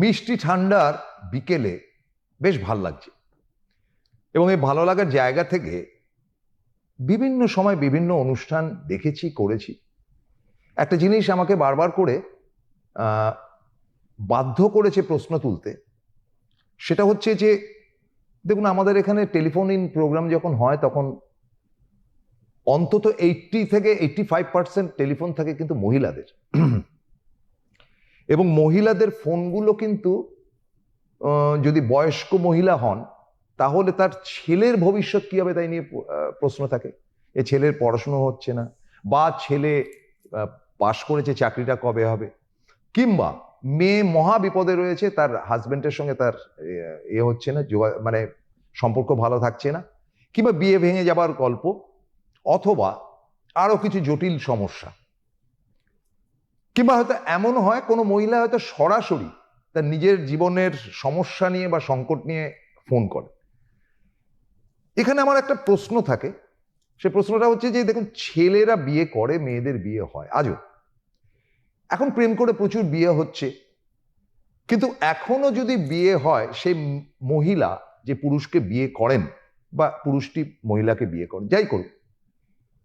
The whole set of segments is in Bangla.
মিষ্টি ঠান্ডার বিকেলে বেশ ভালো লাগছে। এবং এই ভালো লাগার জায়গা থেকে বিভিন্ন সময় বিভিন্ন অনুষ্ঠান দেখেছি, করেছি। একটা জিনিস আমাকে বারবার করে বাধ্য করেছে প্রশ্ন তুলতে। সেটা হচ্ছে যে, দেখুন আমাদের এখানে টেলিফোন ইন প্রোগ্রাম যখন হয় তখন অন্তত এইটটি থেকে এইটটি ফাইভ পার্সেন্ট টেলিফোন থাকে কিন্তু মহিলাদের। এবং মহিলাদের ফোনগুলো কিন্তু যদি বয়স্ক মহিলা হন, তাহলে তার ছেলের ভবিষ্যৎ কি হবে তাই নিয়ে প্রশ্ন থাকে। এ ছেলের পড়াশুনো হচ্ছে না, বা ছেলে পাশ করেছে, চাকরিটা কবে হবে? কিংবা মেয়ে মহা বিপদে রয়েছে, তার হাজবেন্ডের সঙ্গে তার, এ- হচ্ছে না মানে সম্পর্ক ভালো থাকছে না, কিংবা বিয়ে ভেঙে যাবার গল্প, অথবা আরও কিছু জটিল সমস্যা। কিংবা হয়তো এমন হয় কোনো মহিলা হয়তো সরাসরি তার নিজের জীবনের সমস্যা নিয়ে বা সংকট নিয়ে ফোন করে। এখানে আমার একটা প্রশ্ন থাকে। সে প্রশ্নটা হচ্ছে যে, দেখুন, ছেলেরা বিয়ে করে, মেয়েদের বিয়ে হয়। আজও। এখন প্রেম করে প্রচুর বিয়ে হচ্ছে। কিন্তু এখনও যদি বিয়ে হয়, সেই মহিলা যে পুরুষকে বিয়ে করেন বা পুরুষটি মহিলাকে বিয়ে করেন, যাই করুক,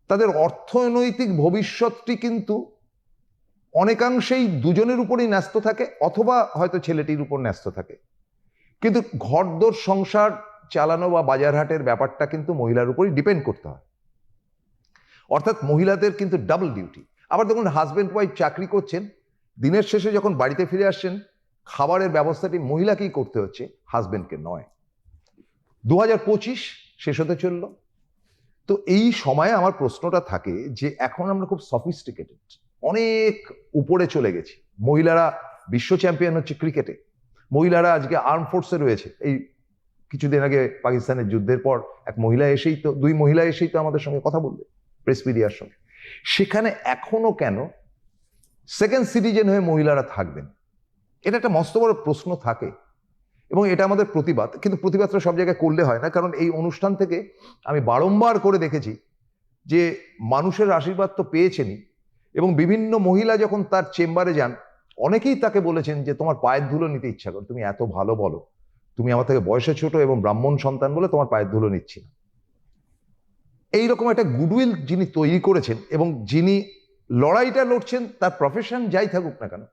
তাদের অর্থনৈতিক ভবিষ্যৎটি কিন্তু অনেকাংশেই দুজনের উপরেই ন্যস্ত থাকে, অথবা হয়তো ছেলেটির উপর ন্যস্ত থাকে। কিন্তু ঘরদোর সংসার চালানো বা বাজারহাটের ব্যাপারটা কিন্তু মহিলার উপরই ডিপেন্ড করতে হয়। অর্থাৎ মহিলাদের কিন্তু ডাবল ডিউটি আবার দেখুন হাজব্যান্ড ওয়াইফ চাকরি করছেন, দিনের শেষে যখন বাড়িতে ফিরে আসছেন, খাবারের ব্যবস্থাটি মহিলাকেই করতে হচ্ছে হাজব্যান্ডকে নয়। দু হাজার পঁচিশ শেষ হতে চলল। তো এই সময়ে আমার প্রশ্নটা থাকে যে, এখন আমরা খুব সফিস্টিকেটেড অনেক উপরে চলে গেছি। মহিলারা বিশ্ব চ্যাম্পিয়ন হচ্ছে ক্রিকেটে মহিলারা আজকে আর্ম ফোর্সে রয়েছে। এই কিছুদিন আগে পাকিস্তানের যুদ্ধের পর এক মহিলা এসেই তো, দুই মহিলা এসেই তো আমাদের সঙ্গে কথা বলবে প্রেস মিডিয়ার সঙ্গে। সেখানে এখনও কেন সেকেন্ড সিটিজেন হয়ে মহিলারা থাকবেন? এটা একটা মস্ত বড় প্রশ্ন থাকে এবং এটা আমাদের প্রতিবাদ। কিন্তু প্রতিবাদটা সব জায়গায় করলে হয় না, কারণ এই অনুষ্ঠান থেকে আমি বারংবার করে দেখেছি যে মানুষের আশীর্বাদ তো পেয়েছেনই। এবং বিভিন্ন মহিলা যখন তার চেম্বারে যান, অনেকেই তাকে বলেছেন যে, তোমার পায়ের ধুলো নিতে ইচ্ছা করে, তুমি এত ভালো বলো। তুমি আমার থেকে বয়সে ছোট এবং ব্রাহ্মণ সন্তান বলে তোমার পায়ের ধুলো নিচ্ছি না। এইরকম একটা গুডউইল যিনি তৈরি করেছেন এবং যিনি লড়াইটা লড়ছেন, তার প্রফেশন যাই থাকুক না কেন,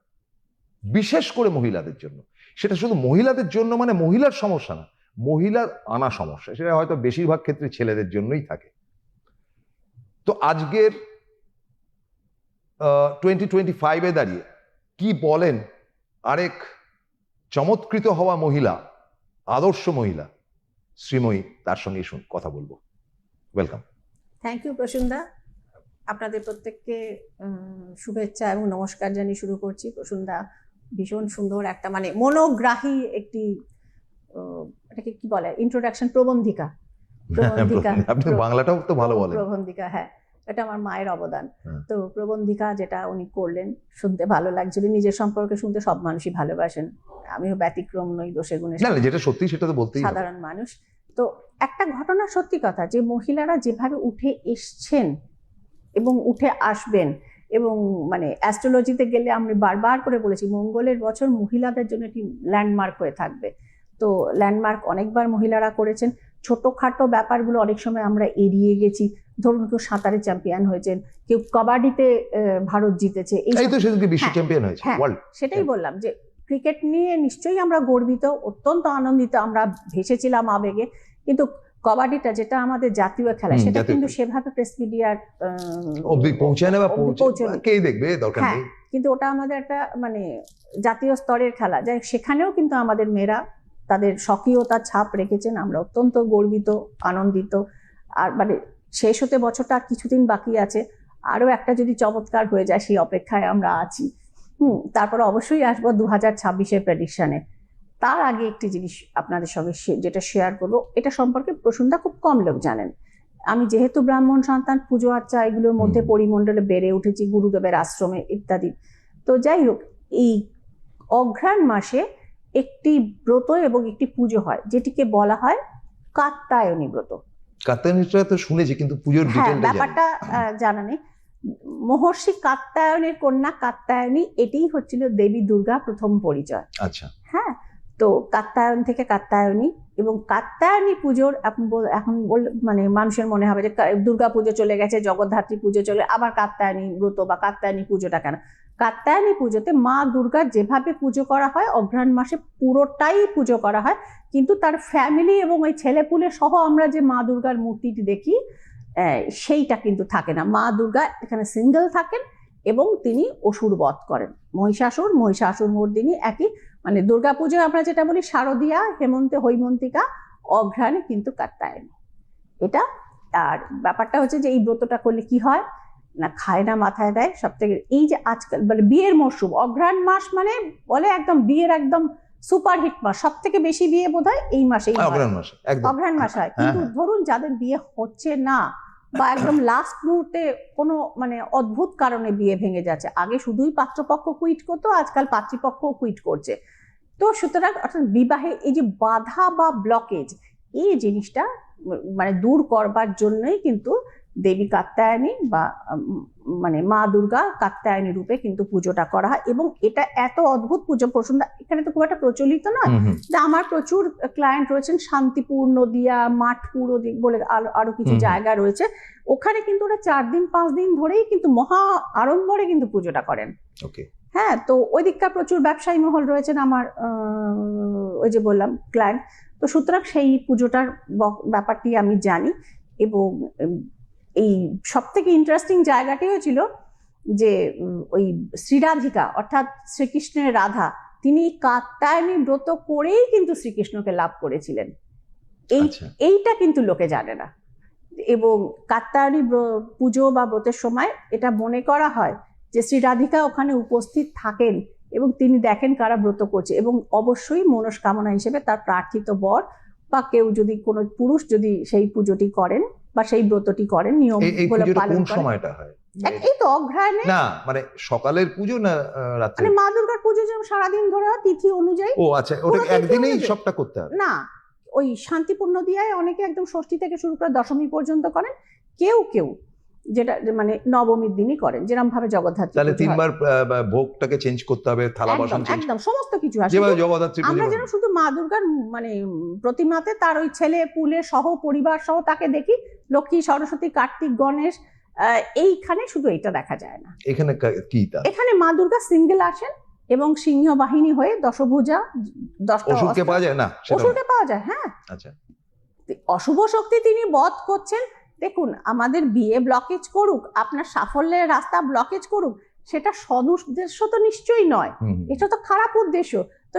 বিশেষ করে মহিলাদের জন্য। সেটা শুধু মহিলাদের জন্য মানে মহিলার সমস্যা না, মহিলার আনা সমস্যা। সেটা হয়তো বেশিরভাগ ক্ষেত্রে ছেলেদের জন্যই থাকে। তো আজকের টোয়েন্টি টোয়েন্টি ফাইভে দাঁড়িয়ে কি বলেন আরেক চমৎকৃত হওয়া মহিলা আদর্শ মহিলা শ্রীময়ী তার সঙ্গে শুন কথা বলব। ওয়েলকাম থ্যাংক ইউ প্রসুন্দা। আপনাদের প্রত্যেককে শুভেচ্ছা এবং নমস্কার জানিয়ে শুরু করছি। প্রসুন্দা ভীষণ সুন্দর একটা মানে মনোগ্রাহী একটি এটাকে কি বলে? ইন্ট্রোডাকশন প্রবন্ধিকা। প্রবন্ধিকা। আপনি বাংলাটাও তো ভালো বলেন। প্রবন্ধিকা হ্যাঁ। এটা আমার মায়ের অবদান। তো প্রবন্ধিকা যেটা উনি করলেন শুনতে ভালো লাগছিল নিজের সম্পর্কে শুনতে সব মানুষই ভালোবাসেন। আমিও ব্যতিক্রম নই দোষে গুণে না যেটা সত্যি সেটা তো বলতেই সাধারণ মানুষ। তো একটা ঘটনা সত্যি কথা যে মহিলারা যেভাবে উঠে এসছেন এবং উঠে আসবেন এবং মানে অ্যাস্ট্রোলজিতে গেলে আমি বারবার করে বলেছি মঙ্গলের বছর মহিলাদের জন্য একটি ল্যান্ডমার্ক হয়ে থাকবে। তো ল্যান্ডমার্ক অনেকবার মহিলারা করেছেন। ছোটখাটো ব্যাপারগুলো অনেক সময় আমরা এড়িয়ে গেছি ধরুন কেউ সাঁতারে চ্যাম্পিয়ন হয়েছেন কেউ কাবাডিতে ভারত জিতেছে এই তো সেদিনকে বিশ্ব হ্যাঁ, চ্যাম্পিয়ন হয়েছে হ্যাঁ। সেটাই। বললাম যে ক্রিকেট নিয়ে নিশ্চয়ই আমরা গর্বিত অত্যন্ত আনন্দিত আমরা ভেসেছিলাম আবেগে কিন্তু কবাডিটা যেটা আমাদের জাতীয় খেলা সেটা কিন্তু সেভাবে প্রেস মিডিয়ার পৌঁছায় না বা পৌঁছায়নি। দেখবে দরকার হ্যাঁ। নেই কিন্তু ওটা আমাদের একটা মানে জাতীয় স্তরের খেলা যাই সেখানেও কিন্তু আমাদের মেয়েরা তাদের স্বকীয়তার ছাপ রেখেছেন। আমরা অত্যন্ত গর্বিত আনন্দিত। আর মানে শেষ হতে বছরটা আর কিছুদিন বাকি আছে। আরও একটা যদি চমৎকার হয়ে যায় সেই অপেক্ষায় আমরা আছি। হুম তারপরে অবশ্যই আসব দু হাজার ছাব্বিশের প্রেডিকশানে তার আগে একটি জিনিস আপনাদের সঙ্গে যেটা শেয়ার করব এটা সম্পর্কে প্রসুন্দা খুব কম লোক জানেন। আমি যেহেতু ব্রাহ্মণ সন্তান পুজো আচ্চা এগুলোর মধ্যে পরিমণ্ডলে বেড়ে উঠেছি গুরুদেবের আশ্রমে ইত্যাদি। তো যাই হোক এই অঘ্রাণ মাসে একটি ব্রত এবং একটি পুজো হয় যেটিকে বলা হয় কাত্তায়নী ব্রত। কাত্তায়নীটা তো শুনেছি কিন্তু পুজোর হ্যাঁ ডিটেলটা জানি ব্যাপারটা আহ, জানা নেই। মহর্ষি কাত্তায়নের কন্যা কাত্তায়নী এটাই হচ্ছিল দেবী দুর্গা প্রথম পরিচয়। আচ্ছা। হ্যাঁ তো কাত্যায়ন থেকে কাত্যায়নী এবং কাত্যায়নী পুজোর এখন মানে মানুষের মনে হবে যে দুর্গা পুজো চলে গেছে, জগদ্ধাত্রী পুজো চলে, আবার কাত্যায়নী ব্রত বা কাত্যায়নী পুজোটা কেন? কাত্যায়নী পুজোতে মা দুর্গার যেভাবে পুজো করা হয়, অঘ্রাণ মাসে পুরোটাই পুজো করা হয়, কিন্তু তার ফ্যামিলি এবং ওই ছেলেপুলে সহ আমরা যে মা দুর্গার মূর্তিটি দেখি সেইটা কিন্তু থাকে না। মা দুর্গা এখানে সিঙ্গেল থাকেন এবং তিনি অসুর বধ করেন। মহিষাসুর মহিষাসুর মর্দিনী একই মানে দুর্গাপুজো আমরা যেটা বলি শারদিয়া হেমন্তে হৈমন্তিকা অঘ্রাণে কিন্তু কাত্তায়নী এটা আর ব্যাপারটা হচ্ছে যে এই ব্রতটা করলে কি হয়? না খায় না মাথায় দেয়। সব থেকে এই যে আজকাল মানে বিয়ের মরশুম অঘ্রাণ মাস মানে বলে একদম বিয়ের একদম সুপার হিট মাস। সব থেকে বেশি বিয়ে বোধ হয় এই মাসেই। মাসে অঘ্রাণ মাস হয়। হ্যাঁ, কিন্তু হ্যাঁ। ধরুন যাদের বিয়ে হচ্ছে না বা একদম লাস্ট মুহূর্তে কোনো মানে অদ্ভুত কারণে বিয়ে ভেঙে যাচ্ছে। আগে শুধুই পাত্রপক্ষ কুইট করতো, আজকাল পাত্রীপক্ষ কুইট করছে। তো সুতরাং অর্থাৎ বিবাহে এই যে বাধা বা ব্লকেজ এই জিনিসটা মানে দূর করবার জন্যই কিন্তু দেবী কাত্যায়নী বা মানে মা দুর্গা কাত্যায়নী রূপে কিন্তু পুজোটা করা হয় এবং এটা এত অদ্ভুত পুজো প্রসন্ন এখানে তো খুব একটা প্রচলিত নয় আমার প্রচুর ক্লায়েন্ট রয়েছেন শান্তিপুর নদিয়া মাঠপুর ওদিক বলে আরো- আরও কিছু জায়গা রয়েছে। ওখানে কিন্তু ওরা চার দিন পাঁচ দিন ধরেই কিন্তু মহা আড়ম্বরে কিন্তু পুজোটা করেন। ওকে হ্যাঁ তো ওই দিককার প্রচুর ব্যবসায়ী মহল রয়েছেন আমার আহ, ওই যে বললাম ক্লায়েন্ট তো সুতরাং সেই পুজোটার ব্যাপারটি আমি জানি এবং এই সব থেকে ইন্টারেস্টিং জায়গাটি হয়েছিল যে ওই শ্রীরাধিকা অর্থাৎ শ্রীকৃষ্ণের রাধা তিনি কাত্যায়নী ব্রত করেই কিন্তু শ্রীকৃষ্ণকে লাভ করেছিলেন। এই আচ্ছা। এইটা কিন্তু লোকে জানে না। এবং কাত্তায়নী ব্র- পুজো বা ব্রতের সময় এটা মনে করা হয় যে শ্রী রাধিকা ওখানে উপস্থিত থাকেন এবং তিনি দেখেন কারা ব্রত করছে এবং অবশ্যই মনস্কামনা হিসেবে তার প্রার্থিত বর বা কেউ যদি কোনো পুরুষ যদি সেই পুজোটি করেন বা সেই ব্রতটি করেন নিয়ম কোন সময়টা হয়? এই তো না মানে সকালের পুজো না মানে মা দুর্গার পুজো যেমন সারাদিন ধরে তিথি অনুযায়ী ও আচ্ছা ওটা একদিনেই সবটা করতে হবে? না ওই শান্তিপূর্ণ দিয়ায় অনেকে একদম ষষ্ঠী থেকে শুরু করে দশমী পর্যন্ত করেন। কেউ কেউ যেটা মানে নবমীর দিনই করেন যেরকম ভাবে জগদ্ধাত্রী তাহলে তিনবার ভোগটাকে চেঞ্জ করতে হবে থালা বাসন একদম সমস্ত কিছু জগদ্ধাত্রী আমরা যেন শুধু মা দুর্গার মানে প্রতিমাতে তার ওই ছেলে পুলে সহ পরিবার সহ তাকে দেখি লক্ষ্মী সরস্বতী কার্তিক গণেশ এইখানে শুধু এটা দেখা যায় না। এখানে কি তা? এখানে মা দুর্গা সিঙ্গেল আসেন এবং সিংহ বাহিনী হয়ে দশভুজা দশটা অস্ত্র- পাওয়া যায়? না না। অসুরকে পাওয়া যায় হ্যাঁ। আচ্ছা। অশুভ শক্তি তিনি বধ করছেন দেখুন আমাদের বিয়ে ব্লকেজ করুক আপনার সাফল্যের রাস্তা ব্লকেজ করুক সেটা সদুদ্দেশ্য তো নিশ্চয়ই নয়। এটা তো খারাপ উদ্দেশ্য। তো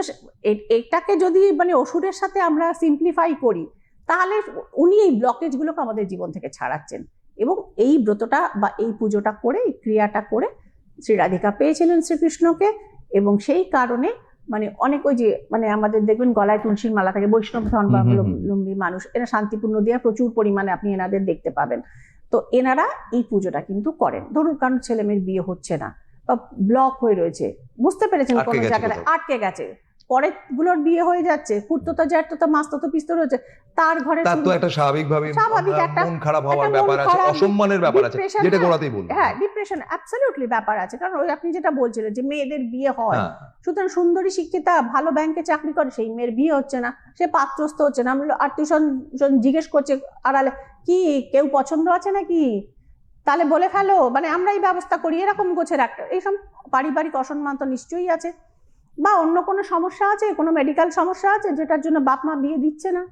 এটাকে যদি মানে অসুরের সাথে আমরা সিম্পলিফাই করি তাহলে উনি এই ব্লকেজগুলোকে আমাদের জীবন থেকে ছাড়াচ্ছেন। এবং এই ব্রতটা বা এই পুজোটা করে এই ক্রিয়াটা করে শ্রী রাধিকা পেয়েছিলেন শ্রীকৃষ্ণকে এবং সেই কারণে মানে অনেক ওই যে মানে আমাদের দেখবেন গলায় তুলসীর মালা থাকে বৈষ্ণব ধন বা হুম, হুম, হুম। লম্বী মানুষ এরা শান্তিপূর্ণ দিয়ে প্রচুর পরিমাণে আপনি এনাদের দেখতে পাবেন। তো এনারা এই পুজোটা কিন্তু করেন। ধরুন কারণ ছেলে মেয়ের বিয়ে হচ্ছে না বা ব্লক হয়ে রয়েছে বুঝতে পেরেছেন কোন গেছে আটকে গেছে। পরেরগুলোর বিয়ে হয়ে যাচ্ছে ফুটতো জ্যাঠতো মাস্ততো পিস্তর হচ্ছে তার ঘরে তার তো একটা স্বাভাবিক ভাবে স্বাভাবিক একটা- মন খারাপ হওয়ার ব্যাপার আছে অসম্মানের ব্যাপার আছে যেটা হ্যাঁ, গোড়াতেই বলব হ্যাঁ ডিপ্রেশন অ্যাবসলিউটলি ব্যাপার আছে কারণ ওই আপনি যেটা বলছিলেন যে মেয়েদের বিয়ে হয় হ্যাঁ। সুতরাং সুন্দরী শিক্ষিতা ভালো ব্যাংকে চাকরি করে সেই মেয়ের বিয়ে হচ্ছে না সে পাত্রস্থ হচ্ছে না। আমরা স্বজন জিজ্ঞেস করছে আড়ালে কি কেউ পছন্দ আছে নাকি? তাহলে বলে ফেলো। মানে আমরাই ব্যবস্থা করি এরকম গোছের একটা এইসব পারিবারিক অসম্মান তো নিশ্চয়ই আছে। বা অন্য কোনো সমস্যা আছে কোনো মেডিকেল সমস্যা আছে যেটার জন্য বাপ মা বিয়ে দিচ্ছে না?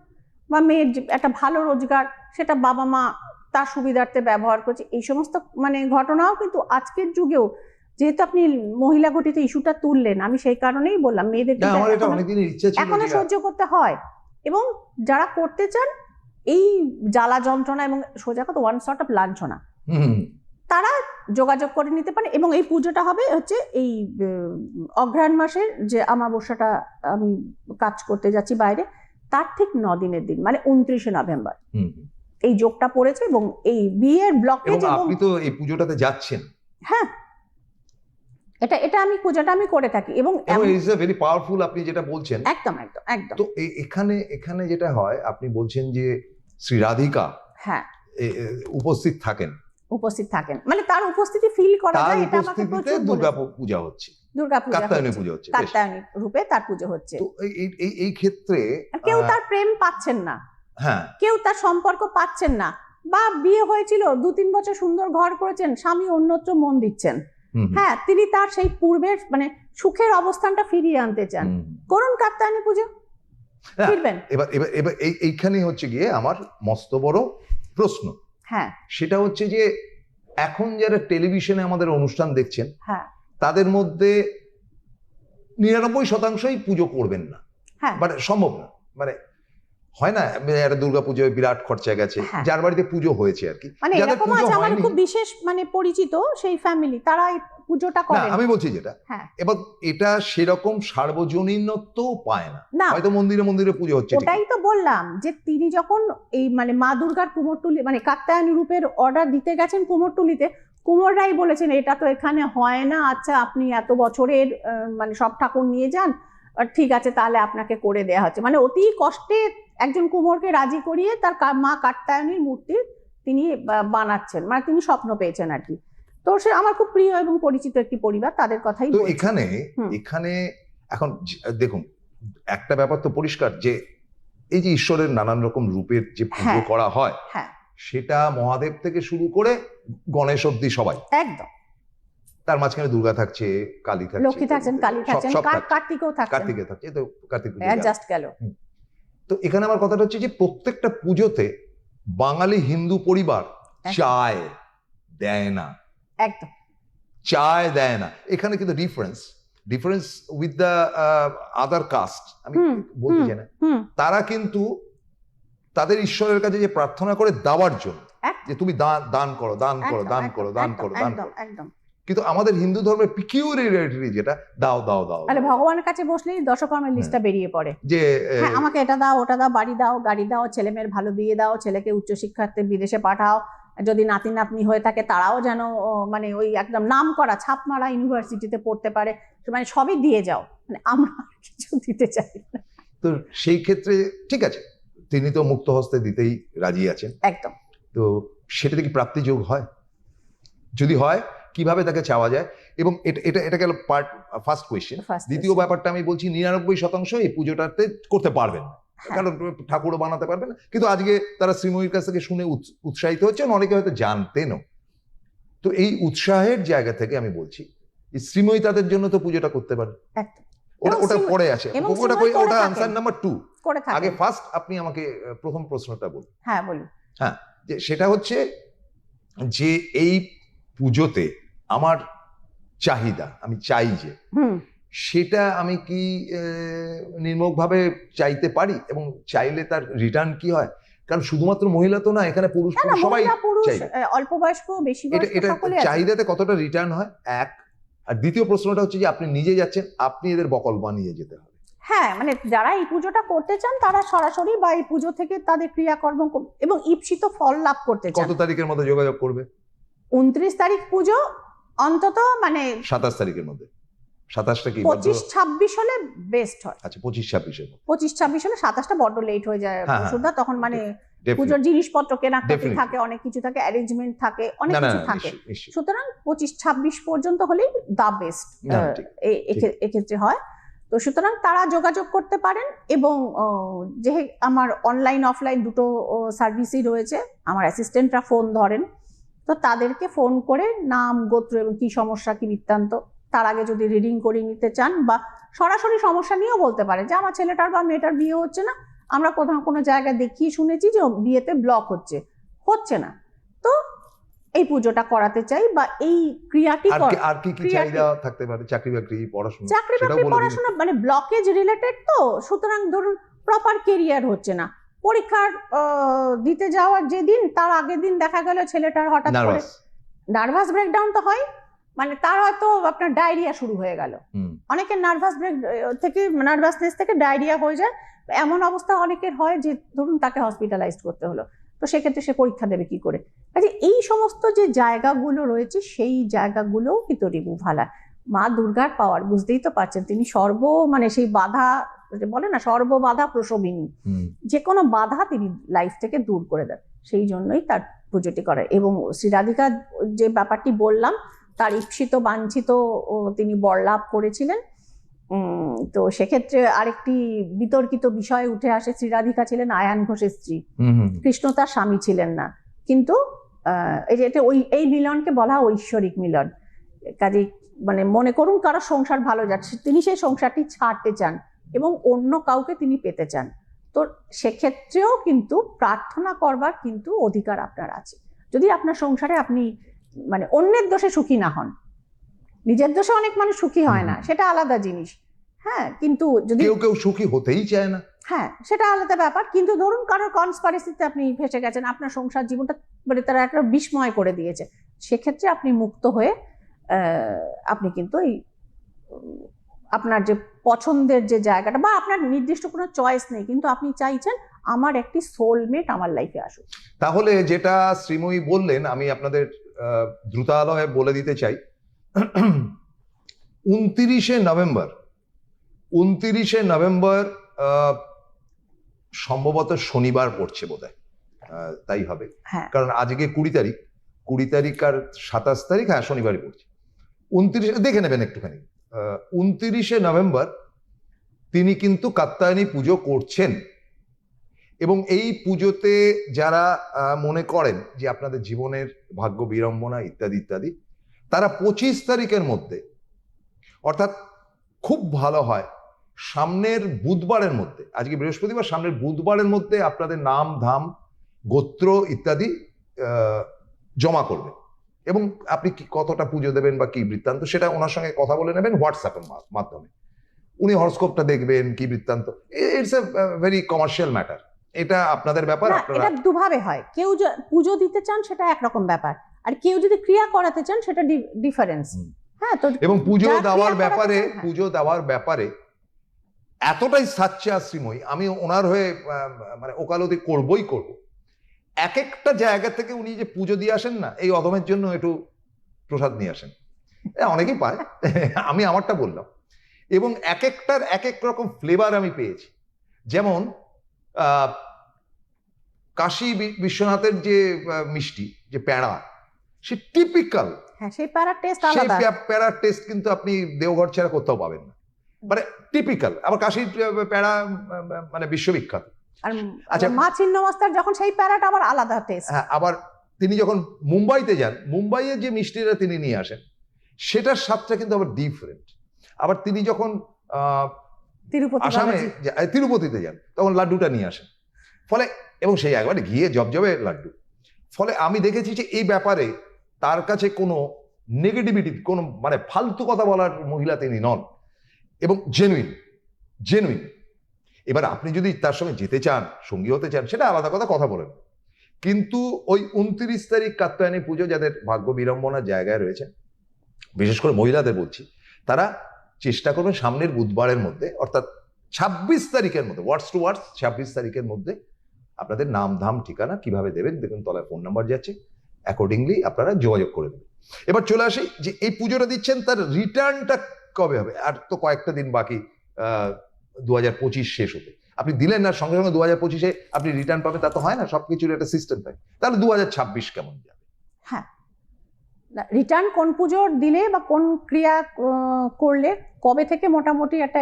বা মেয়ের একটা ভালো রোজগার সেটা বাবা মা তার সুবিধার্থে ব্যবহার করছে। এই সমস্ত মানে ঘটনাও কিন্তু আজকের যুগেও যেহেতু আপনি মহিলা গঠিত ইস্যুটা তুললেন আমি সেই কারণেই বললাম মেয়েদের এখনো- সহ্য করতে হয়। এবং যারা করতে চান এই জ্বালা যন্ত্রণা এবং সোজা কথা ওয়ান শর্ট অফ লাঞ্ছনা। তারা যোগাযোগ করে নিতে পারে এবং এই পুজোটা হবে হচ্ছে এই অঘ্রাণ মাসের যে আমাবস্যাটা আমি কাজ করতে যাচ্ছি বাইরে তার ঠিক ন দিনের দিন মানে উনত্রিশে নভেম্বর। এই যোগটা পড়েছে এবং এই বিয়ের ব্লকেজ এবং আপনি তো এই পুজোটাতে যাচ্ছেন। হ্যাঁ। এটা এটা আমি পূজাটা আমি করে থাকি এবং ইটস এ ভেরি পাওয়ারফুল আপনি যেটা বলছেন। একদম একদম একদম। তো এখানে এখানে যেটা হয় আপনি বলছেন যে শ্রী রাধিকা হ্যাঁ। উপস্থিত থাকেন। উপস্থিত থাকেন। মানে তার উপস্থিতি ফিল করা যায় এটা আমাকে প্রচুর দুর্গা পূজা হচ্ছে। দুর্গা পূজা। পুজো হচ্ছে বেশ। কাত্তায়নী রূপে তার পুজো হচ্ছে। তো এই- এই ক্ষেত্রে কেউ তার প্রেম পাচ্ছেন না। হ্যাঁ। কেউ তার সম্পর্ক পাচ্ছেন না। বা বিয়ে হয়েছিল দু তিন বছর সুন্দর ঘর করেছেন স্বামী অন্যত্র মন দিচ্ছেন। হ্যাঁ তিনি তার সেই পূর্বের মানে সুখের অবস্থানটা ফিরিয়ে আনতে চান। করুন কাত্তায়নী পুজো। হ্যাঁ। ফিরবেন। এবার এবার এবার এই এইখানেই হচ্ছে গিয়ে আমার মস্ত বড় প্রশ্ন। হ্যাঁ। সেটা হচ্ছে যে এখন যারা টেলিভিশনে আমাদের অনুষ্ঠান দেখছেন হ্যাঁ। তাদের মধ্যে নিরানব্বই শতাংশই পুজো করবেন না। মানে সম্ভব না। মানে হয় না একটা দুর্গা পুজোয় বিরাট খরচা গেছে। যার বাড়িতে পুজো হয়েছে আর কি। মানে এরকম আছে আমার খুব বিশেষ মানে পরিচিত সেই ফ্যামিলি তারা পুজোটা করেন। আমি বলছি যেটা। হ্যাঁ। এবার এটা সেরকম সার্বজনীনত্ব পায় না। হয়তো মন্দিরে মন্দিরে পুজো হচ্ছে। ওটাই তো বললাম যে তিনি যখন এই মানে মা দুর্গার কুমোরটুলি মানে কাত্তায়নী রূপের অর্ডার দিতে গেছেন কুমোরটুলিতে কুমোররাই বলেছেন এটা তো এখানে হয় না। আচ্ছা আপনি এত বছরের মানে সব ঠাকুর নিয়ে যান ঠিক আছে তাহলে আপনাকে করে দেয়া হচ্ছে। মানে অতি কষ্টে একজন কুমোরকে রাজি করিয়ে তার মা কাত্তায়নীর মূর্তি তিনি বানাচ্ছেন। মানে তিনি স্বপ্ন পেয়েছেন আর কি। তো সে আমার খুব প্রিয় এবং পরিচিত একটি পরিবার তাদের কথাই তো এখানে এখানে এখন দেখুন একটা ব্যাপার তো পরিষ্কার যে এই যে ঈশ্বরের নানান রকম রূপের যে পুজো হ্যাঁ। করা হয় হ্যাঁ। সেটা মহাদেব থেকে শুরু করে গণেশ অব্দি সবাই। একদম। তার মাঝখানে দুর্গা থাকছে কালী থাকছে লক্ষ্মী থাকছেন কালী থাকছেন। কার্তিকও থাকছেন। কার্তিকে থাকছে তো কার্তিক। জাস্ট গেল। তো এখানে আমার কথাটা হচ্ছে যে প্রত্যেকটা পুজোতে বাঙালি হিন্দু পরিবার চায় দেয় না। একদম। চায় দেয় না। এখানে কিন্তু difference difference with the other caste আমি বলতে চাই না। তারা কিন্তু তাদের ঈশ্বরের কাছে যে প্রার্থনা করে দেওয়ার জন্য যে তুমি দান দান করো দান করো দান করো দান করো দান একদম কিন্তু আমাদের হিন্দু ধর্মের পিকিউরিটি যেটা দাও দাও দাও। মানে ভগবানের কাছে বসলেই দশকর্মের লিস্টটা বেরিয়ে পড়ে। যে হ্যাঁ আমাকে এটা দাও ওটা দাও বাড়ি দাও গাড়ি দাও ছেলে মেয়ের ভালো বিয়ে দাও ছেলেকে উচ্চশিক্ষার্থে বিদেশে পাঠাও যদি নাতি নাতনি হয়ে থাকে তারাও যেন মানে ওই একদম নাম করা ছাপ মারা ইউনিভার্সিটিতে পড়তে পারে মানে সবই দিয়ে যাও মানে আমরা কিছু দিতে চাই না। তো সেই ক্ষেত্রে ঠিক আছে তিনি তো মুক্ত হস্তে দিতেই রাজি আছেন। একদম। তো সেটা কি প্রাপ্তি যোগ হয়? যদি হয় কীভাবে তাকে চাওয়া যায়? এবং এটা এটা এটা গেল পার্ট ফার্স্ট কোয়েশ্চেন দ্বিতীয় ব্যাপারটা আমি বলছি নিরানব্বই শতাংশ এই পুজোটাতে করতে পারবেন না। কারণ ঠাকুরও বানাতে পারবেন না? কিন্তু আজকে তারা শ্রীময়ীর কাছ থেকে শুনে উৎসাহিত হচ্ছেন অনেকে হয়তো জানতেনও। তো এই উৎসাহের জায়গা থেকে আমি বলছি শ্রীময়ী তাদের জন্য তো পুজোটা করতে পারে। ওটা ওটা পরে এবং ওটা ওটা। আনসার নাম্বার টু আগে ফার্স্ট আপনি আমাকে প্রথম প্রশ্নটা বলুন। হ্যাঁ বলি যে সেটা হচ্ছে যে এই পুজোতে আমার চাহিদা আমি চাই যে হুম। সেটা আমি কি নির্মোক ভাবে চাইতে পারি? এবং চাইলে তার রিটার্ন কি হয়? কারণ শুধুমাত্র মহিলা তো না এখানে পুরুষ সবাই অল্প বয়স্ক বেশি এটা এটা চাহিদাতে কতটা রিটার্ন হয়? এক। আর দ্বিতীয় প্রশ্নটা হচ্ছে যে আপনি নিজে যাচ্ছেন আপনি এদের বকল বানিয়ে যেতে হবে। হ্যাঁ মানে যারা এই পুজোটা করতে চান তারা সরাসরি বা এই পুজো থেকে তাদের ক্রিয়াকর্ম কর- এবং ঈপ্সিত ফল লাভ করতে চান। কত তারিখের মধ্যে যোগাযোগ করবে? উনত্রিশ তারিখ পুজো অন্তত মানে সাতাশ তারিখের মধ্যে। সাতাশটা কি? পঁচিশ ছাব্বিশ হলে বেস্ট হয়। আচ্ছা পঁচিশ ছাব্বিশের মধ্যে পঁচিশ ছাব্বিশ হলে সাতাশটা বড্ড লেট হয়ে যায় হ্যাঁ, হ্যাঁ। সুদ্ধা তখন মানে পুজোর জিনিসপত্র কেনাকাটি থাকে অনেক কিছু থাকে অ্যারেঞ্জমেন্ট থাকে অনেক কিছু থাকে। সুতরাং পঁচিশ ছাব্বিশ পর্যন্ত হলেই দা বেস্ট এক্ষেত্রে হয়। তো সুতরাং তারা যোগাযোগ করতে পারেন এবং যে আমার অনলাইন অফলাইন দুটো সার্ভিসই রয়েছে। আমার অ্যাসিস্ট্যান্টরা ফোন ধরেন। তো তাদেরকে ফোন করে নাম গোত্র এবং কি সমস্যা কি বৃত্তান্ত তার আগে যদি রিডিং করে নিতে চান বা সরাসরি সমস্যা নিয়েও বলতে পারে যে আমার ছেলেটার বা মেয়েটার বিয়ে হচ্ছে না আমরা কোথাও কোনো জায়গায় দেখিয়ে শুনেছি যে বিয়েতে ব্লক হচ্ছে হচ্ছে না। তো এই পুজোটা করাতে চাই বা এই ক্রিয়াটি আর কি কি চাহিদা থাকতে পারে? চাকরি বাকরি পড়াশোনা? চাকরি বাকরি পড়াশোনা মানে ব্লকেজ রিলেটেড তো সুতরাং ধরুন প্রপার কেরিয়ার হচ্ছে না। পরীক্ষার দিতে যাওয়ার যেদিন তার আগের দিন দেখা গেল ছেলেটার হঠাৎ করে নার্ভাস ব্রেকডাউন তো হয়। মানে তার হয়তো আপনার ডায়রিয়া শুরু হয়ে গেল। অনেকের নার্ভাস ব্রেক থেকে নার্ভাসনেস থেকে ডায়রিয়া হয়ে যায়। এমন অবস্থা অনেকের হয় যে ধরুন তাকে হসপিটালাইজ করতে হলো। তো সেক্ষেত্রে সে পরীক্ষা দেবে কি করে? কাজে এই সমস্ত যে জায়গাগুলো রয়েছে সেই জায়গাগুলোও কিন্তু রিমুভ হয় মা দুর্গার পাওয়ার বুঝতেই তো পারছেন তিনি সর্ব মানে সেই বাধা বলে না সর্ব বাধা প্রসবিনী। যে কোনো বাধা তিনি লাইফ থেকে দূর করে দেন। সেই জন্যই তার পুজোটি করে এবং শ্রী রাধিকা যে ব্যাপারটি বললাম তার ঈপ্সিত বাঞ্ছিত ও তিনি বরলাভ করেছিলেন। তো সেক্ষেত্রে আরেকটি বিতর্কিত বিষয় উঠে আসে। শ্রী রাধিকা ছিলেন আয়ান ঘোষের স্ত্রী। কৃষ্ণ তার স্বামী ছিলেন না। কিন্তু এই এটা ওই এই মিলনকে বলা হয় ঐশ্বরিক মিলন। কাজে মানে মনে করুন কারও সংসার ভালো যাচ্ছে তিনি সেই সংসারটি ছাড়তে চান এবং অন্য কাউকে তিনি পেতে চান। তো সেক্ষেত্রেও কিন্তু প্রার্থনা করবার কিন্তু অধিকার আপনার আছে। যদি আপনার সংসারে আপনি মানে অন্যের দোষে সুখী না হন। নিজের দোষে অনেক মানুষ সুখী হয় না সেটা আলাদা জিনিস। হ্যাঁ কিন্তু যদি কেউ কেউ সুখী হতেই চায় না। হ্যাঁ সেটা আলাদা ব্যাপার। কিন্তু ধরুন কারোর কনসপারেসিতে আপনি ফেসে গেছেন আপনার সংসার জীবনটা মানে তারা একটা বিস্ময় করে দিয়েছে। সেক্ষেত্রে আপনি মুক্ত হয়ে আপনি কিন্তু এই আপনার যে পছন্দের যে জায়গাটা বা আপনার নির্দিষ্ট কোনো চয়েস নেই কিন্তু আপনি চাইছেন আমার একটি সোলমেট আমার লাইফে আসুক। তাহলে যেটা শ্রীময়ী বললেন আমি আপনাদের দ্রুতালয়ে বলে দিতে চাই। উনতিরিশে নভেম্বর উনতিরিশে নভেম্বর আহ, সম্ভবত শনিবার পড়ছে বোধ তাই হবে। হ্যাঁ। কারণ আজকে কুড়ি তারিখ কুড়ি তারিখ আর সাতাশ তারিখ হ্যাঁ শনিবারই পড়ছে। উনত্রিশে দেখে নেবেন একটুখানি। উনত্রিশে নভেম্বর তিনি কিন্তু কাত্তায়নী পুজো করছেন। এবং এই পুজোতে যারা মনে করেন যে আপনাদের জীবনের ভাগ্য বিড়ম্বনা ইত্যাদি ইত্যাদি, তারা পঁচিশ তারিখের মধ্যে, অর্থাৎ খুব ভালো হয়, সামনের বুধবারের মধ্যে, আজকে বৃহস্পতিবার, সামনের বুধবারের মধ্যে আপনাদের নাম, ধাম, গোত্র ইত্যাদি জমা করবেন এবং আপনি কি কতটা পুজো দেবেন বা কি বৃত্তান্ত, সেটা ওনার সঙ্গে কথা বলে নেবেন হোয়াটসঅ্যাপের মাধ্যমে। উনি হরস্কোপটা দেখবেন, কি বৃত্তান্ত it's a very commercial matter এটা আপনাদের ব্যাপার এটা দুভাবে হয়। কেউ পুজো দিতে চান সেটা একরকম ব্যাপার। আর কেউ যদি ক্রিয়া করাতে চান সেটা ডিফারেন্স। হ্যাঁ তো এবং পুজো দেওয়ার ব্যাপারে হ্যাঁ। পুজো দেওয়ার ব্যাপারে এতটাই সাচ্চা শ্রীময়ী আমি ওনার হয়ে মানে ওকালতি করবই করব। এক একটা জায়গা থেকে উনি যে পুজো দিয়ে আসেন না এই অদমের জন্য একটু প্রসাদ নিয়ে আসেন। অনেকেই পায়। আমি আমারটা বললাম। এবং এক একটার এক এক রকম ফ্লেভার আমি পেয়েছি। যেমন কাশী বিশ্বনাথের যে মিষ্টি যে প্যাড়া সে টিপিক্যাল সেই প্যারার টেস্ট আলাদা। কিন্তু আপনি দেওঘর ছাড়া কোথাও পাবেন না। মানে টিপিক্যাল আবার কাশির আহ, মানে বিশ্ববিখ্যাত। আচ্ছা। মা ছিন্নমস্তার যখন সেই প্যারাটা আবার আলাদা টেস্ট হ্যাঁ আবার তিনি যখন মুম্বাইতে যান মুম্বাইয়ে যে মিষ্টিটা তিনি নিয়ে আসেন সেটার স্বাদটা কিন্তু আবার ডিফারেন্ট আবার তিনি যখন আসামে তিরুপতিতে যান তখন লাড্ডুটা নিয়ে আসেন। ফলে এবং সেই একবারে ঘিয়ে জবজবে লাড্ডু। ফলে আমি দেখেছি যে এই ব্যাপারে তার কাছে কোনো নেগেটিভিটি কোনো মানে ফালতু কথা বলার মহিলা তিনি নন এবং জেনুইন জেনুইন এবার আপনি যদি তার সঙ্গে যেতে চান সঙ্গী হতে চান সেটা আলাদা কথা কথা বলেন। কিন্তু ওই উনত্রিশ তারিখ কাত্যায়নী পুজো যাদের ভাগ্য বিড়ম্বনার জায়গায় রয়েছে বিশেষ করে মহিলাদের বলছি তারা চেষ্টা করবেন সামনের বুধবারের মধ্যে, অর্থাৎ ছাব্বিশ তারিখের মধ্যে ওয়ার্ডস টু ওয়ার্ডস ছাব্বিশ তারিখের মধ্যে আপনাদের নাম ধাম ঠিকানা কীভাবে দেবেন, দেখুন তলায় ফোন নাম্বার যাচ্ছে অ্যাকর্ডিংলি আপনারা যোগাযোগ করে দেবেন এবার চলে আসি যে এই পুজোটা দিচ্ছেন, তার রিটার্নটা কবে হবে? আর তো কয়েকটা দিন বাকি দু হাজার পঁচিশ শেষ হতে আপনি দিলেন না, সঙ্গে সঙ্গে দু হাজার পঁচিশে আপনি রিটার্ন পাবেন, তা তো হয় না সব সবকিছুর একটা সিস্টেম থাকে। তাহলে দু হাজার ছাব্বিশ কেমন যাবে? হ্যাঁ রিটার্ন কোন পুজোর দিলে বা কোন ক্রিয়া করলে কবে থেকে মোটামুটি একটা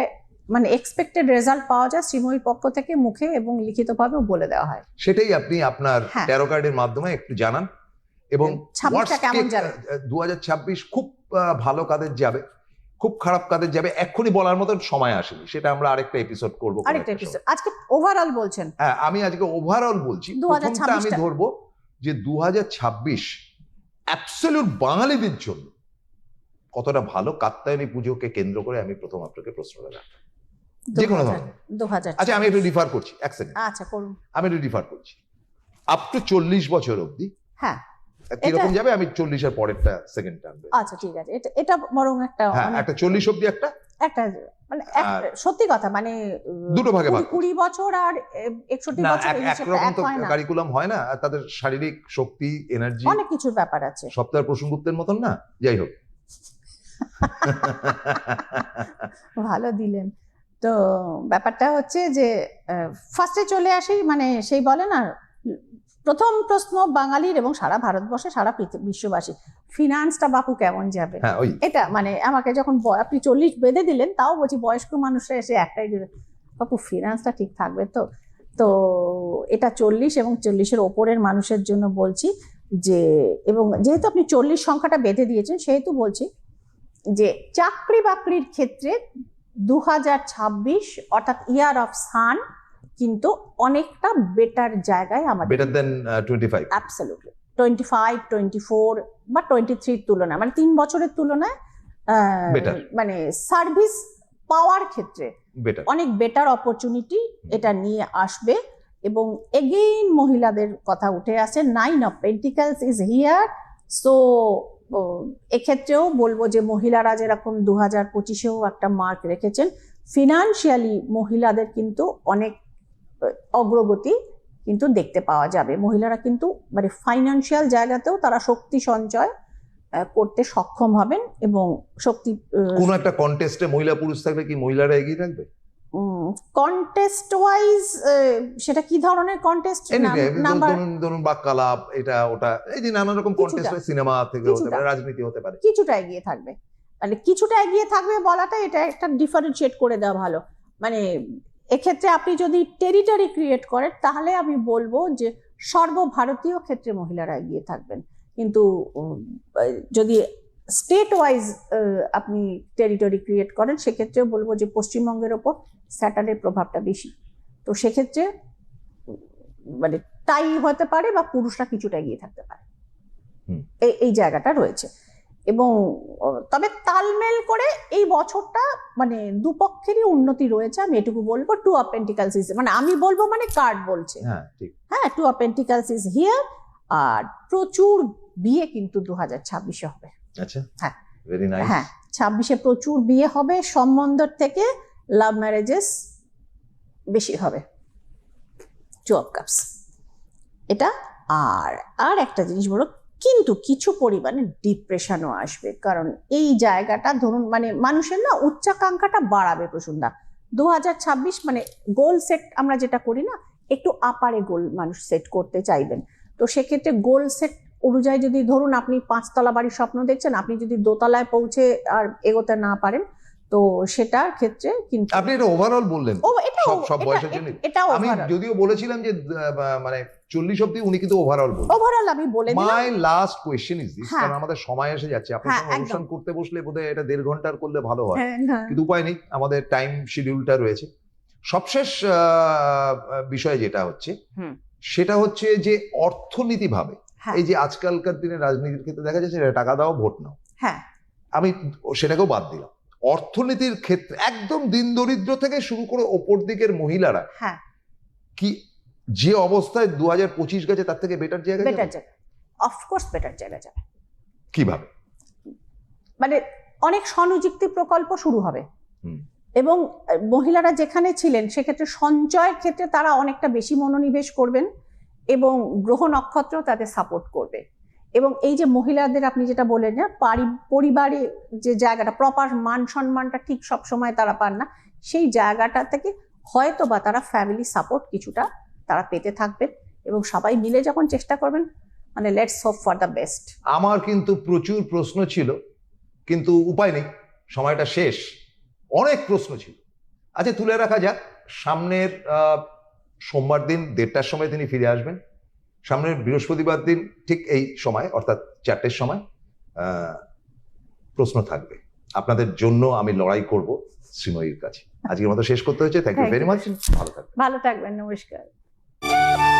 মানে এক্সপেক্টেড রেজাল্ট পাওয়া যায় শ্রীময়ীর পক্ষ থেকে মুখে এবং লিখিতভাবেও বলে দেওয়া হয়? সেটাই আপনি আপনার। ট্যারো কার্ডের মাধ্যমে একটু জানান এবং দু হাজার ছাব্বিশ খুব ভালো কাদের যাবে খুব খারাপ কাদের যাবে এক্ষুনি বলার মতো সময় আসেনি সেটা আমরা আরেকটা এপিসোড করব আরেকটা এপিসোড আজকে ওভারঅল বলছেন? হ্যাঁ আমি আজকে ওভারঅল বলছি 2026 প্রথমটা আমি ধরবো যে দু হাজার ছাব্বিশ অ্যাবসলিউট বাঙালিদের জন্য। কতটা ভালো কাত্তায়নী পুজোকে কেন্দ্র করে আমি প্রথম আপনাকে প্রশ্নটা রাখলাম যে কোনো ধরনের। আচ্ছা আমি একটু রিফার করছি এক সেকেন্ড আচ্ছা করুন। আমি একটু রিফার করছি। আপ টু চল্লিশ বছর অবধি। হ্যাঁ। কীরকম যাবে? আমি চল্লিশের পরেরটা সেকেন্ড টার্ম আচ্ছা ঠিক আছে। এটা এটা বরং একটা হ্যাঁ একটা চল্লিশ অবধি একটা একটা মানে সত্যি কথা মানে দুটো ভাগে ভাগ কুড়ি- বছর আর একষট্টি বছর একরকম তো কারিকুলাম হয় না তাদের শারীরিক শক্তি এনার্জি অনেক কিছুর ব্যাপার আছে। সপ্তাহের প্রসঙ্গুপ্তের মতন না? যাই হোক। ভালো দিলেন। তো ব্যাপারটা হচ্ছে যে ফার্স্টে চলে আসি মানে সেই বলে না প্রথম প্রশ্ন বাঙালির এবং সারা ভারতবর্ষে সারা বিশ্ববাসী ফিনান্সটা বাপু কেমন যাবে? হ্যাঁ এটা মানে আমাকে যখন আপনি চল্লিশ বেঁধে দিলেন তাও বলছি বয়স্ক মানুষরা এসে একটাই বাপু ফিনান্সটা ঠিক থাকবে তো? তো এটা চল্লিশ এবং চল্লিশের ওপরের মানুষের জন্য বলছি যে এবং যেহেতু আপনি চল্লিশ সংখ্যাটা বেঁধে দিয়েছেন সেহেতু বলছি যে চাকরি বাকরির ক্ষেত্রে দু হাজার ছাব্বিশ অর্থাৎ ইয়ার অফ সান কিন্তু অনেকটা বেটার জায়গায় আমাদের better than twenty five absolutely twenty five twenty four বা টোয়েন্টি থ্রির তুলনায় মানে তিন বছরের তুলনায় মানে সার্ভিস পাওয়ার ক্ষেত্রে বেটার অনেক বেটার অপরচুনিটি এটা নিয়ে আসবে এবং এগেইন মহিলাদের কথা উঠে আসে nine of pentacles is here so এক্ষেত্রেও বলব যে মহিলারা যেরকম দু হাজার পঁচিশেও একটা মার্ক রেখেছেন ফিনান্সিয়ালি মহিলাদের কিন্তু অনেক অগ্রগতি কিন্তু দেখতে পাওয়া যাবে। মহিলারা কিন্তু মানে ফাইন্যান্সিয়াল জায়গাতেও তারা শক্তি সঞ্চয় করতে সক্ষম হবেন এবং শক্তি কোন একটা কন্টেস্টে মহিলা পুরুষ থাকলে কি মহিলারা এগিয়ে থাকবে? কন্টেস্ট ওয়াইজ সেটা কি ধরনের কন্টেস্ট নাম্বার ধরুন বাক্যালাপ এটা ওটা এই যে নানা রকম কন্টেস্ট সিনেমা থেকে হতে পারে রাজনীতি হতে পারে। কিছুটা এগিয়ে থাকবে। মানে কিছুটা এগিয়ে থাকবে বলাটা এটা একটা ডিফারেন্সিয়েট করে দেওয়া ভালো। মানে এক্ষেত্রে আপনি যদি টেরিটরি ক্রিয়েট করেন তাহলে আমি বলব যে সর্বভারতীয় ক্ষেত্রে মহিলারা এগিয়ে থাকবেন। কিন্তু যদি স্টেট ওয়াইজ আপনি টেরিটরি ক্রিয়েট করেন সেক্ষেত্রেও বলব যে পশ্চিমবঙ্গের ওপর স্যাটারের প্রভাবটা বেশি। তো সেক্ষেত্রে মানে তাই হতে পারে বা পুরুষরা কিছুটা এগিয়ে থাকতে পারে। এই এই জায়গাটা রয়েছে। এবং তবে তালমেল করে এই বছরটা মানে দুপক্ষেরই উন্নতি রয়েছে আমি এটুকু বলব টু অফ পেন্টিকালস ইজ মানে আমি বলব মানে কার্ড বলছে। হ্যাঁ হ্যাঁ two of pentacles is here আর প্রচুর বিয়ে কিন্তু দু হাজার ছাব্বিশে হবে। আচ্ছা। হ্যাঁ। হ্যাঁ ছাব্বিশে প্রচুর বিয়ে হবে সম্বন্ধের থেকে লাভ ম্যারেজেস বেশি হবে। টু অফ কাপস এটা আর আর একটা জিনিস বলো কিন্তু কিছু পরিমাণে ডিপ্রেশনও আসবে। কারণ এই জায়গাটা ধরুন মানে মানুষের না উচ্চাকাঙ্ক্ষাটা বাড়াবে প্রসন্দা দু হাজার ছাব্বিশ মানে গোল সেট আমরা যেটা করি না, একটু আপারে গোল মানুষ সেট করতে চাইবেন। তো সেক্ষেত্রে গোল সেট অনুযায়ী যদি ধরুন, আপনি পাঁচতলা বাড়ির স্বপ্ন দেখছেন, আপনি যদি দোতলায় পৌঁছে আর এগোতে না পারেন তো সেটার ক্ষেত্রে কিন্তু আপনি এটা ওভারঅল বললেন। সব- সব বয়সের জন্যই? এটা আমি যদিও বলেছিলাম যে মানে চল্লিশ অব্দি উনি কিন্তু ওভারঅল বললেন। ওভারঅল আমি বলে দিলাম। My last question is this. কারণ আমাদের সময় এসে যাচ্ছে। আপনার হ্যাঁ, সঙ্গে অনুষ্ঠান করতে বসলে বোধহয় এটা দেড় ঘণ্টার করলে ভালো হয়। হ্যাঁ, হ্যাঁ। কিন্তু উপায় নেই আমাদের টাইম শিডিউলটা রয়েছে। সবশেষ আহ, বিষয় যেটা হচ্ছে সেটা হচ্ছে যে অর্থনীতি ভাবে হ্যাঁ। এই যে আজকালকার দিনে রাজনীতির ক্ষেত্রে দেখা যাচ্ছে টাকা দাও ভোট নাও। হ্যাঁ। আমি সেটাকেও বাদ দিলাম। অর্থনীতির ক্ষেত্রে একদম দিন দরিদ্র থেকে শুরু করে ওপর দিকের মহিলারা হ্যাঁ। কি যে অবস্থায় দু হাজার পঁচিশ গেছে তার থেকে বেটার জায়গা বেটার জায়গা। অফকোর্স বেটার জায়গা যাবে। কীভাবে? মানে অনেক স্বনিযুক্তি প্রকল্প শুরু হবে। এবং মহিলারা যেখানে ছিলেন সেক্ষেত্রে সঞ্চয়ের ক্ষেত্রে তারা অনেকটা বেশি মনোনিবেশ করবেন এবং গ্রহ নক্ষত্র তাদের সাপোর্ট করবে। এবং এই যে মহিলাদের আপনি যেটা বললেন না পারি- পরিবারে যে জায়গাটা প্রপার মান সম্মানটা ঠিক সব সময় তারা পান না, সেই জায়গাটা থেকে হয়তো বা তারা ফ্যামিলি সাপোর্ট কিছুটা তারা পেতে থাকবেন এবং সবাই মিলে যখন চেষ্টা করবেন মানে let's hope for the best আমার কিন্তু প্রচুর প্রশ্ন ছিল, কিন্তু উপায় নেই, সময়টা শেষ। অনেক প্রশ্ন ছিল। আচ্ছা তুলে রাখা যাক, সামনের সোমবার দিন দেড়টার সময় তিনি ফিরে আসবেন। সামনের বৃহস্পতিবার দিন ঠিক এই সময় অর্থাৎ চারটের সময় আহ, প্রশ্ন থাকবে। আপনাদের জন্য আমি লড়াই করব শ্রীময়ীর কাছে। আজকের মতো শেষ করতে হয়েছে। থ্যাংক ইউ ভেরি মাচ ভালো থাকবেন। ভালো থাকবেন। নমস্কার।